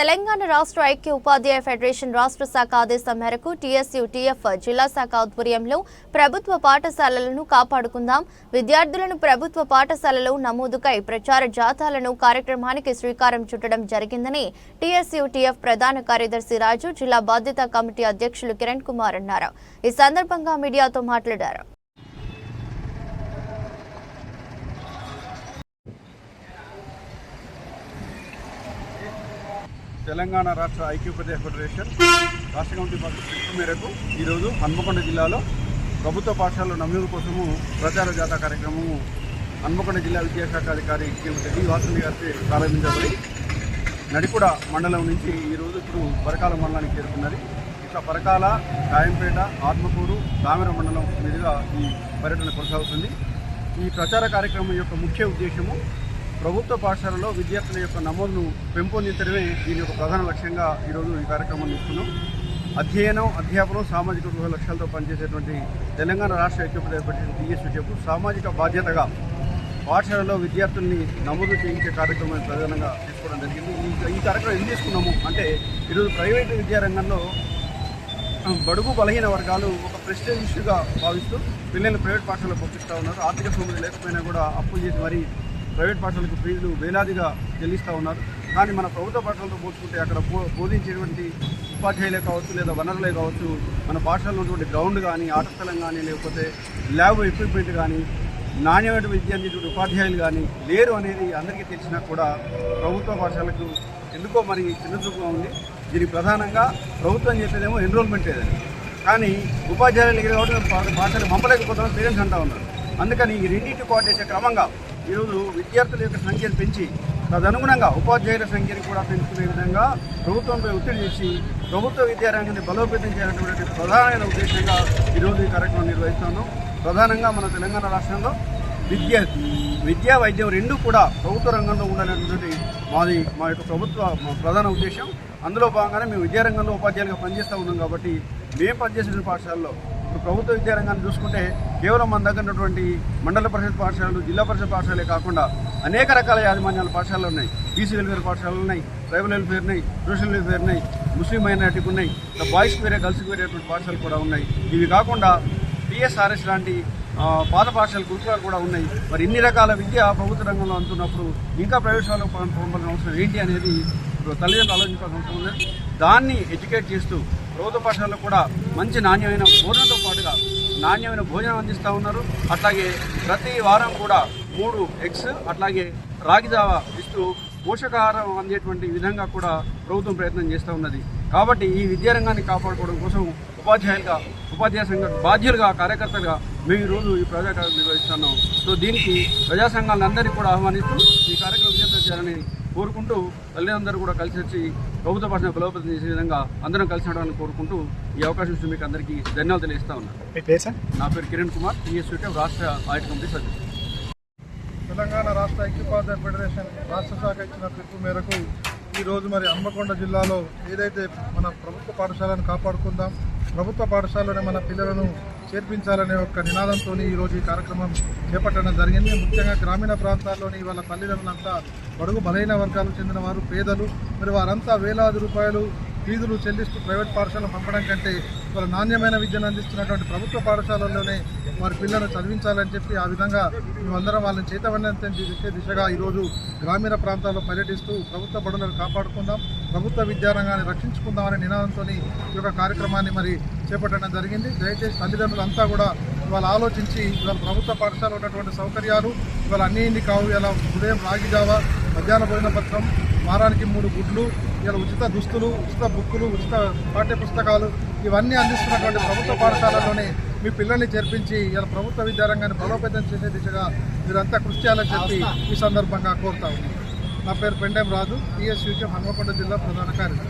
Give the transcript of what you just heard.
తెలంగాణ రాష్ట్ర ఐక్య ఉపాధ్యాయ ఫెడరేషన్ రాష్ట్ర శాఖ ఆదేశం మేరకు టీఎస్యు టీఎఫ్ జిల్లా శాఖ ఆధ్వర్యంలో ప్రభుత్వ పాఠశాలలను కాపాడుకుందాం. విద్యార్థులను ప్రభుత్వ పాఠశాలలో నమోదుకై ప్రచార జాథాలను కార్యక్రమానికి శ్రీకారం చుట్టడం జరిగిందని టీఎస్యు టీఎఫ్ ప్రధాన కార్యదర్శి రాజు జిల్లా బాధ్యత కమిటీ అధ్యక్షులు కిరణ్ కుమార్ అన్నారు. ఈ సందర్భంగా మీడియాతో మాట్లాడారు. తెలంగాణ రాష్ట్ర ఐక్యోపదేశ ఫెడరేషన్ రాష్ట్ర కమిటీ పక్ష పిలుపు మేరకు ఈరోజు హన్మకొండ జిల్లాలో ప్రభుత్వ పాఠశాలలో నమోదు కోసము ప్రచార జాతా కార్యక్రమము హన్మకొండ జిల్లా విద్యాశాఖ అధికారి డి వాసంతి గారికి ప్రారంభించబడి నడికుడ మండలం నుంచి ఈరోజు ఇప్పుడు పరకాల మండలానికి చేరుకున్నది. ఇట్లా పరకాల కాయంపేట ఆత్మకూరు దామెర మండలం మీదుగా ఈ పర్యటన కొనసాగుతుంది. ఈ ప్రచార కార్యక్రమం యొక్క ముఖ్య ఉద్దేశము ప్రభుత్వ పాఠశాలలో విద్యార్థుల యొక్క నమోదును పెంపొందించడమే దీని యొక్క ప్రధాన లక్ష్యంగా ఈరోజు ఈ కార్యక్రమాన్ని ఇస్తున్నాం అధ్యయనం అధ్యాపనం సామాజిక గృహ లక్ష్యాలతో పనిచేసేటువంటి తెలంగాణ రాష్ట్ర ఐక్యోపదేశ పరిషత్ చెప్పు సామాజిక బాధ్యతగా పాఠశాలలో విద్యార్థుల్ని నమోదు చేయించే కార్యక్రమాన్ని ప్రధానంగా తీసుకోవడం జరిగింది. ఈ ఈ కార్యక్రమం ఏం తీసుకున్నాము అంటే ఈరోజు ప్రైవేటు విద్యారంగంలో బడుగు బలహీన వర్గాలు ఒక ప్రెస్టేజ్ ఇష్యూగా భావిస్తూ పిల్లల్ని ప్రైవేట్ పాఠశాలలో పంపిస్తూ ఉన్నారు. ఆర్థిక సౌకర్యం లేకపోయినా కూడా అప్పులు చేసి మరీ ప్రైవేట్ పాఠశాలకు ఫీజులు వేలాదిగా చెల్లిస్తూ ఉన్నారు. కానీ మన ప్రభుత్వ పాఠశాలతో పోల్చుకుంటే అక్కడ బోధించేటువంటి ఉపాధ్యాయులే కావచ్చు లేదా వనరులే కావచ్చు మన పాఠశాలలో ఉన్నటువంటి గ్రౌండ్ కానీ ఆట స్థలం కానీ లేకపోతే ల్యాబ్ ఎక్విప్మెంట్ కానీ నాణ్యమైన విద్య అందించే ఉపాధ్యాయులు కానీ లేరు అనేది అందరికీ తెలిసినా కూడా ప్రభుత్వ పాఠశాలకు ఎందుకో మరి చిన్నచూపుగా ఉంది. దీనికి ప్రధానంగా ప్రభుత్వం చెప్పేదేమో ఎన్రోల్మెంట్ లేదని కానీ ఉపాధ్యాయులు దగ్గర కాబట్టి మేము పా- పాఠశాల పంపలేకపోతామని పేరెంట్స్ అంటూ ఉన్నారు. అందుకని ఈ రెండింటి కోటేసే క్రమంగా ఈరోజు విద్యార్థుల యొక్క సంఖ్యను పెంచి తదనుగుణంగా ఉపాధ్యాయుల సంఖ్యను కూడా పెంచుకునే విధంగా ప్రభుత్వంపై ఒత్తిడి చేసి ప్రభుత్వ విద్యారంగాన్ని బలోపేతం చేయాలనేటువంటి ప్రధానమైన ఉద్దేశంగా ఈరోజు ఈ కార్యక్రమం నిర్వహిస్తున్నాం ప్రధానంగా మన తెలంగాణ రాష్ట్రంలో విద్య విద్యా వైద్యం రెండు కూడా ప్రభుత్వ రంగంలో ఉండాలనేటువంటి మాది మా యొక్క ప్రభుత్వ ప్రధాన ఉద్దేశం. అందులో భాగంగానే మేము విద్యారంగంలో ఉపాధ్యాయులుగా పనిచేస్తూ ఉన్నాం కాబట్టి మేము పనిచేసిన పాఠశాలలో ఇప్పుడు ప్రభుత్వ విద్యారంగాన్ని చూసుకుంటే కేవలం మన దగ్గర ఉన్నటువంటి మండల పరిషత్ పాఠశాలలు జిల్లా పరిషత్ పాఠశాలే కాకుండా అనేక రకాల యాజమాన్యాల పాఠశాలలు ఉన్నాయి. బీసీ వెల్ఫేర్ పాఠశాలలు ఉన్నాయి ట్రైబల్ వెల్ఫేర్ ఉన్నాయి సోషల్ వెల్ఫేర్ ఉన్నాయి ముస్లిం మైనార్టీకి ఉన్నాయి. ఇంకా బాయ్స్కి వేరే గర్ల్స్కి వేరేటువంటి పాఠశాలలు కూడా ఉన్నాయి. ఇవి కాకుండా పిఎస్ఆర్ఎస్ లాంటి పాత పాఠశాల గురుకులాలు కూడా ఉన్నాయి. మరి ఇన్ని రకాల విద్య ప్రభుత్వ రంగంలో అందుతున్నప్పుడు ఇంకా ప్రవేశాలు పంపాల్సిన అవసరం ఏంటి అనేది ఇప్పుడు తల్లిదండ్రులు ఆలోచించాల్సిన అవసరం ఉంది. దాన్ని ఎడ్యుకేట్ చేస్తూ ప్రభుత్వ పాఠశాలలో కూడా మంచి నాణ్యమైన భోజనంతో పాటుగా నాణ్యమైన భోజనం అందిస్తూ ఉన్నారు. అట్లాగే ప్రతి వారం కూడా మూడు ఎగ్స్ అట్లాగే రాగిజావ ఇస్తూ పోషకాహారం అందేటువంటి విధంగా కూడా ప్రభుత్వం ప్రయత్నం చేస్తూ ఉన్నది. కాబట్టి ఈ విద్యారంగాన్ని కాపాడుకోవడం కోసం ఉపాధ్యాయులుగా ఉపాధ్యాయ సంఘ బాధ్యులుగా కార్యకర్తలుగా మేము ఈరోజు ఈ ప్రజా నిర్వహిస్తున్నాం. సో దీనికి ప్రజా సంఘాలందరినీ కూడా ఆహ్వానిస్తూ ఈ కార్యక్రమం చేయాలని కోరుకుంటూ తల్లిదండ్రులు కూడా కలిసి వచ్చి ప్రభుత్వ భాషను బలోపేతం చేసే విధంగా అందరం కలిసి నడవాలని కోరుకుంటూ ఈ అవకాశం ఇచ్చిన మీకు అందరికీ ధన్యవాదాలు తెలియజేస్తా ఉన్నాను నా పేరు కిరణ్ కుమార్ టీఎస్యూటీ రాష్ట్ర ఆడిట్ కమిటీ సభ్యుడు. తెలంగాణ రాష్ట్ర ఐక్యోపాధ్యాయ ఫెడరేషన్ రాష్ట్ర శాఖ ఇచ్చిన పిలుపు మేరకు ఈరోజు మరి హన్మకొండ జిల్లాలో ఏదైతే మన ప్రభుత్వ పాఠశాలను కాపాడుకుందాం ప్రభుత్వ పాఠశాలలోనే మన పిల్లలను చేర్పించాలనే ఒక నినాదంతో ఈరోజు ఈ కార్యక్రమం చేపట్టడం జరిగింది. ముఖ్యంగా గ్రామీణ ప్రాంతాల్లోని వాళ్ళ తల్లిదండ్రులంతా బడుగు బలహీన వర్గాలకు చెందిన వారు పేదలు మరి వారంతా వేలాది రూపాయలు ఫీజులు చెల్లిస్తూ ప్రైవేట్ పాఠశాలను పంపడం కంటే వాళ్ళ నాణ్యమైన విద్యను అందిస్తున్నటువంటి ప్రభుత్వ పాఠశాలల్లోనే వారి పిల్లలను చదివించాలని చెప్పి ఆ విధంగా మేమందరం వాళ్ళని చేతవంతం చేసే దిశగా ఈరోజు గ్రామీణ ప్రాంతాల్లో పర్యటిస్తూ ప్రభుత్వ బడులను కాపాడుకుందాం ప్రభుత్వ విద్యారంగాన్ని రక్షించుకుందాం అనే నినాదంతో ఈ యొక్క కార్యక్రమాన్ని మరి చేపట్టడం జరిగింది. దయచేసి తల్లిదండ్రులంతా కూడా ఇవాళ ఆలోచించి ఇవాళ ప్రభుత్వ పాఠశాలలో ఉన్నటువంటి సౌకర్యాలు ఇవాళ అన్ని ఇన్ని కావు. ఇలా ఉదయం రాగి మధ్యాహ్న భోజన పథకం వారానికి మూడు గుడ్లు ఇలా ఉచిత దుస్తులు ఉచిత బుక్కులు ఉచిత పాఠ్య పుస్తకాలు ఇవన్నీ అందిస్తున్నటువంటి ప్రభుత్వ పాఠశాలలోనే మీ పిల్లల్ని చేర్పించి ఇలా ప్రభుత్వ విద్యారంగాన్ని బలోపేతం చేసే దిశగా మీరంతా కృషి చేయాలని చెప్పి ఈ సందర్భంగా కోరుతా ఉన్నాను నా పేరు పెండెం రాజు టీఎస్యూకే హన్మకొండ జిల్లా ప్రధాన కార్యదర్శి.